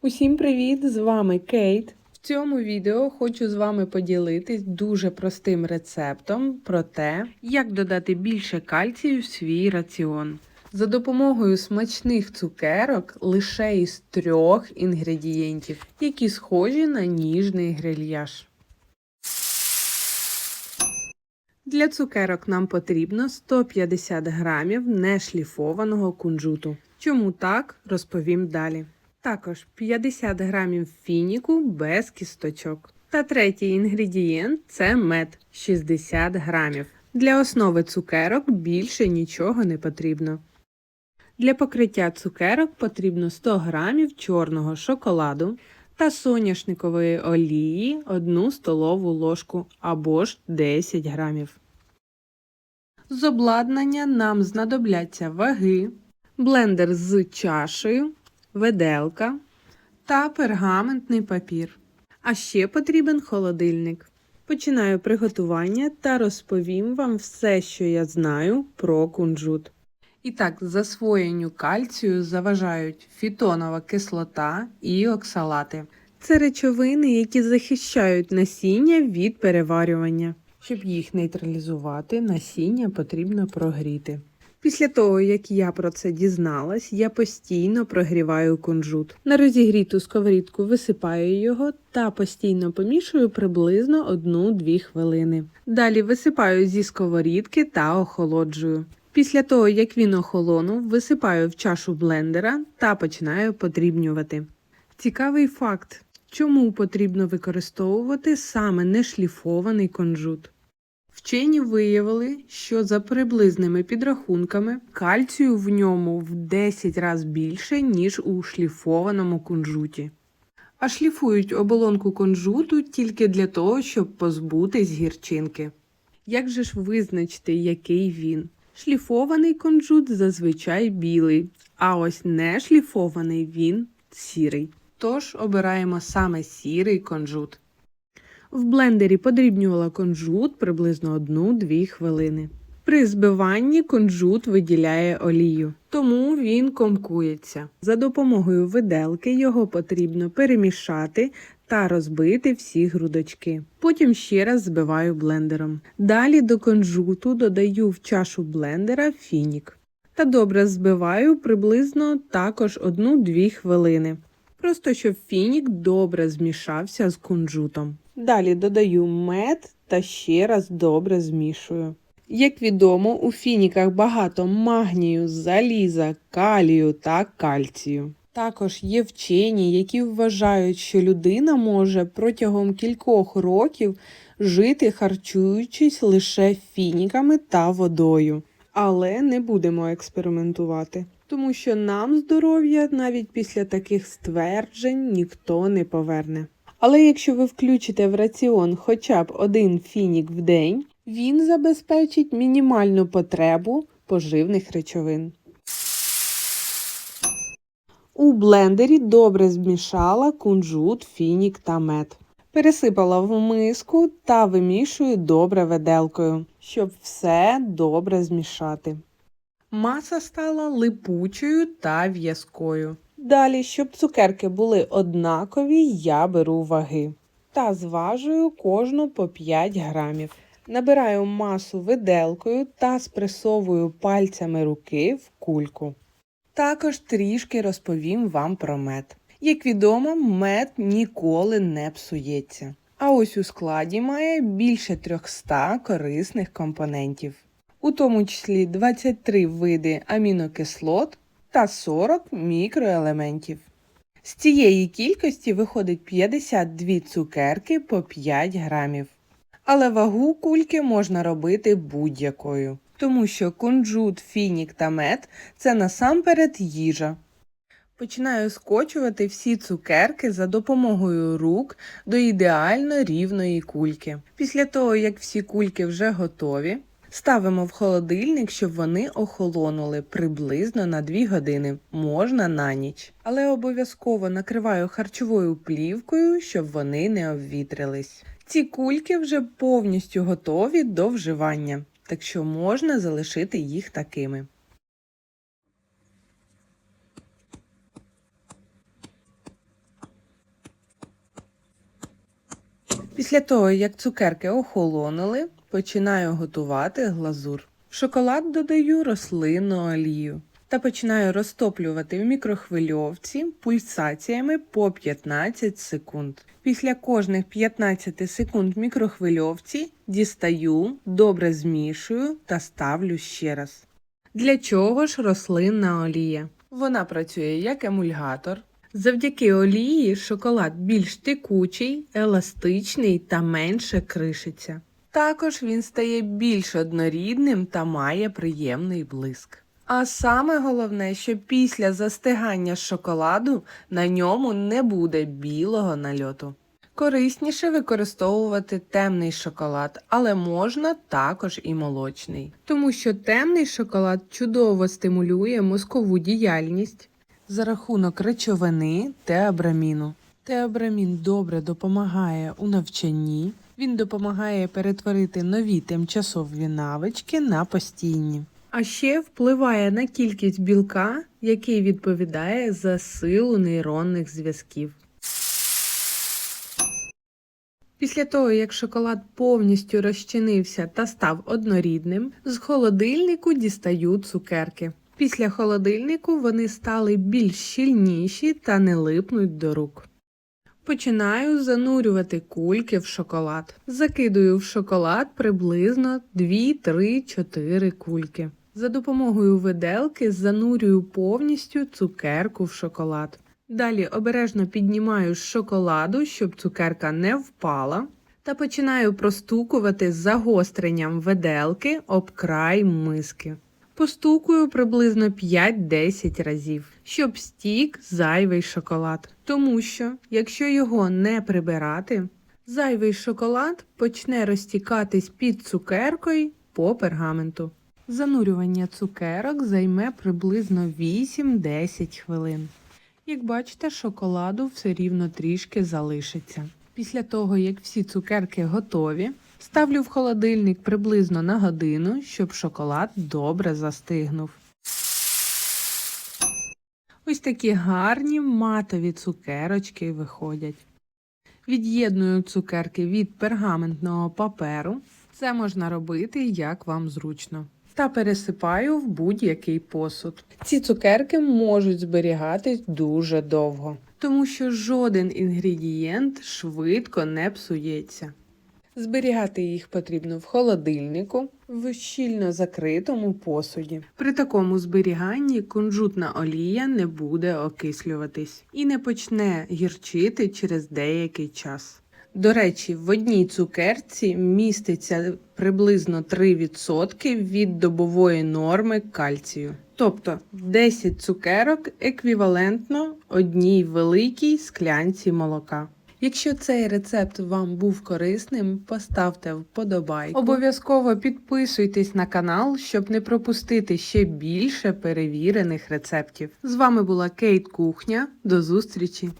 Усім привіт! З вами Кейт. В цьому відео хочу з вами поділитись дуже простим рецептом про те, як додати більше кальцію в свій раціон. За допомогою смачних цукерок лише із трьох інгредієнтів, які схожі на ніжний грильяж. Для цукерок нам потрібно 150 грамів нешліфованого кунжуту. Чому так, розповім далі. Також 50 грамів фініку без кісточок. Та третій інгредієнт це мед 60 грамів. Для основи цукерок більше нічого не потрібно. Для покриття цукерок потрібно 100 грамів чорного шоколаду та соняшникової олії 1 столову ложку або ж 10 грамів. З обладнання нам знадобляться ваги, блендер з чашею, виделка та пергаментний папір. А ще потрібен холодильник. Починаю приготування та розповім вам все, що я знаю про кунжут. І так, засвоєнню кальцію заважають фітонова кислота і оксалати. Це речовини, які захищають насіння від переварювання. Щоб їх нейтралізувати, насіння потрібно прогріти. Після того, як я про це дізналась, я постійно прогріваю кунжут. На розігріту сковорідку висипаю його та постійно помішую приблизно 1-2 хвилини. Далі висипаю зі сковорідки та охолоджую. Після того, як він охолонув, висипаю в чашу блендера та починаю подрібнювати. Цікавий факт, чому потрібно використовувати саме нешліфований кунжут. Вчені виявили, що за приблизними підрахунками кальцію в ньому в 10 разів більше, ніж у шліфованому кунжуті. А шліфують оболонку кунжуту тільки для того, щоб позбутись гірчинки. Як же ж визначити, який він? Шліфований кунжут зазвичай білий, а ось не шліфований він сірий. Тож обираємо саме сірий кунжут. В блендері подрібнювала кунжут приблизно 1-2 хвилини. При збиванні кунжут виділяє олію, тому він комкується. За допомогою виделки його потрібно перемішати та розбити всі грудочки. Потім ще раз збиваю блендером. Далі до кунжуту додаю в чашу блендера фінік. Та добре збиваю приблизно також 1-2 хвилини. Просто щоб фінік добре змішався з кунжутом. Далі додаю мед та ще раз добре змішую. Як відомо, у фініках багато магнію, заліза, калію та кальцію. Також є вчені, які вважають, що людина може протягом кількох років жити, харчуючись лише фініками та водою. Але не будемо експериментувати, тому що нам здоров'я навіть після таких стверджень ніхто не поверне. Але якщо ви включите в раціон хоча б один фінік в день, він забезпечить мінімальну потребу поживних речовин. У блендері добре змішала кунжут, фінік та мед. Пересипала в миску та вимішую добре виделкою, щоб все добре змішати. Маса стала липучою та в'язкою. Далі, щоб цукерки були однакові, я беру ваги та зважую кожну по 5 грамів. Набираю масу виделкою та спресовую пальцями руки в кульку. Також трішки розповім вам про мед. Як відомо, мед ніколи не псується. А ось у складі має більше 300 корисних компонентів, у тому числі 23 види амінокислот та 40 мікроелементів. З цієї кількості виходить 52 цукерки по 5 грамів. Але вагу кульки можна робити будь-якою, тому що кунжут, фінік та мед це насамперед їжа. Починаю скочувати всі цукерки за допомогою рук до ідеально рівної кульки. Після того, як всі кульки вже готові, Ставимо в холодильник, щоб вони охолонули приблизно на 2 години, можна на ніч. Але обов'язково накриваю харчовою плівкою, щоб вони не обвітрились. Ці кульки вже повністю готові до вживання, так що можна залишити їх такими. Після того, як цукерки охолонули, починаю готувати глазур. В шоколад додаю рослинну олію та починаю розтоплювати в мікрохвильовці пульсаціями по 15 секунд. Після кожних 15 секунд в мікрохвильовці дістаю, добре змішую та ставлю ще раз. Для чого ж рослинна олія? Вона працює як емульгатор. Завдяки олії шоколад більш текучий, еластичний та менше кришиться. Також він стає більш однорідним та має приємний блиск. А саме головне, що після застигання шоколаду на ньому не буде білого нальоту. Корисніше використовувати темний шоколад, але можна також і молочний, тому що темний шоколад чудово стимулює мозкову діяльність за рахунок речовини теобраміну. Теобрамін добре допомагає у навчанні, він допомагає перетворити нові тимчасові навички на постійні. А ще впливає на кількість білка, який відповідає за силу нейронних зв'язків. Після того, як шоколад повністю розчинився та став однорідним, з холодильнику дістаю цукерки. Після холодильнику вони стали більш щільніші та не липнуть до рук. Починаю занурювати кульки в шоколад. Закидую в шоколад приблизно 2, 3, 4 кульки. За допомогою виделки занурюю повністю цукерку в шоколад. Далі обережно піднімаю з шоколаду, щоб цукерка не впала, та починаю простукувати загостренням виделки об край миски. Постукую приблизно 5-10 разів, щоб стік зайвий шоколад. Тому що, якщо його не прибирати, зайвий шоколад почне розтікатись під цукеркою по пергаменту. Занурювання цукерок займе приблизно 8-10 хвилин. Як бачите, шоколаду все рівно трішки залишиться. Після того, як всі цукерки готові, ставлю в холодильник приблизно на годину, щоб шоколад добре застигнув. Ось такі гарні матові цукерочки виходять. Від'єдную цукерки від пергаментного паперу. Це можна робити як вам зручно. Та пересипаю в будь-який посуд. Ці цукерки можуть зберігатись дуже довго, тому що жоден інгредієнт швидко не псується. Зберігати їх потрібно в холодильнику в щільно закритому посуді. При такому зберіганні кунжутна олія не буде окислюватись і не почне гірчити через деякий час. До речі, в одній цукерці міститься приблизно 3% від добової норми кальцію. Тобто 10 цукерок еквівалентно одній великій склянці молока. Якщо цей рецепт вам був корисним, поставте вподобайку. Обов'язково підписуйтесь на канал, щоб не пропустити ще більше перевірених рецептів. З вами була Кейт Кухня. До зустрічі!